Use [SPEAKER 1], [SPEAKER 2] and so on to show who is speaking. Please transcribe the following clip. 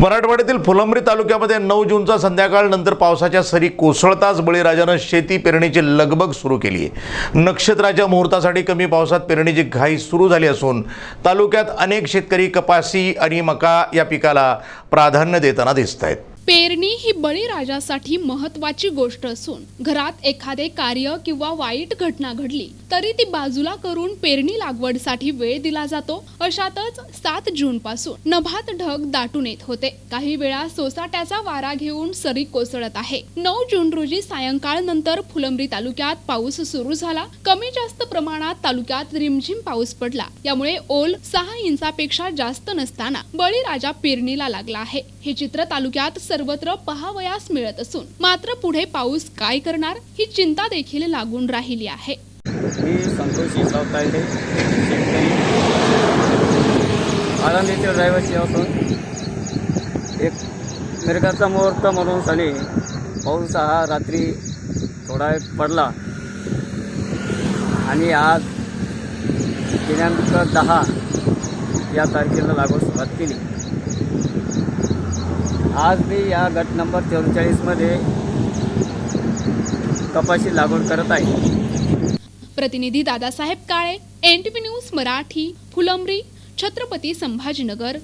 [SPEAKER 1] मराठवाड्यातील फुलंब्री तालुक्यामध्ये नऊ जूनचा संध्याकाळ नंतर पावसाच्या सरी कोसळताच बळीराजानं शेती पेरणीची लगबग सुरू केली आहे. नक्षत्राच्या मुहूर्तासाठी कमी पावसात पेरणीची घाई सुरू झाली असून तालुक्यात अनेक शेतकरी कपासी आणि मका या पिकाला प्राधान्य देताना दिसत आहेत
[SPEAKER 2] पेरणी ही बळीराजासाठी महत्वाची गोष्ट असून घरात एखादे कार्य किंवा वाईट घटना घडली तरी ती बाजूला करून पेरणी लागवडसाठी वेळ दिला जातो. अशातच सात जून पासून नभात ढग दाटून येत होते. काही वेळा सोसाट्याचा वारा घेऊन सरी कोसळत आहे. नऊ जून रोजी सायंकाळ नंतर फुलंब्री तालुक्यात पाऊस सुरू झाला. कमी जास्त प्रमाणात तालुक्यात रिमझिम पाऊस पडला. यामुळे ओल सहा इंचापेक्षा जास्त नसताना बळीराजा पेरणीला लागला आहे. हे चित्र तालुक्यात सर सर्वत्र पहावयास मिळत असून मात्र पुढे पाऊस काय करणार ही चिंता देखील लागून राहिली आहे.
[SPEAKER 3] मी संतोष शिरसाव रहिवासी असून एक मिरगाचा मुहूर्त म्हणून साली पाऊस हा रात्री थोडा पडला. आणि आज दिनांक दहा या तारखेला लागून सुरुवात केली. आज मी या गट नंबर चौवेचाळीसमध्ये कपाशी लागवड करत आहे.
[SPEAKER 2] प्रतिनिधी दादासाहेब काळे एनटीव्ही न्यूज मराठी फुलंब्री छत्रपती संभाजीनगर.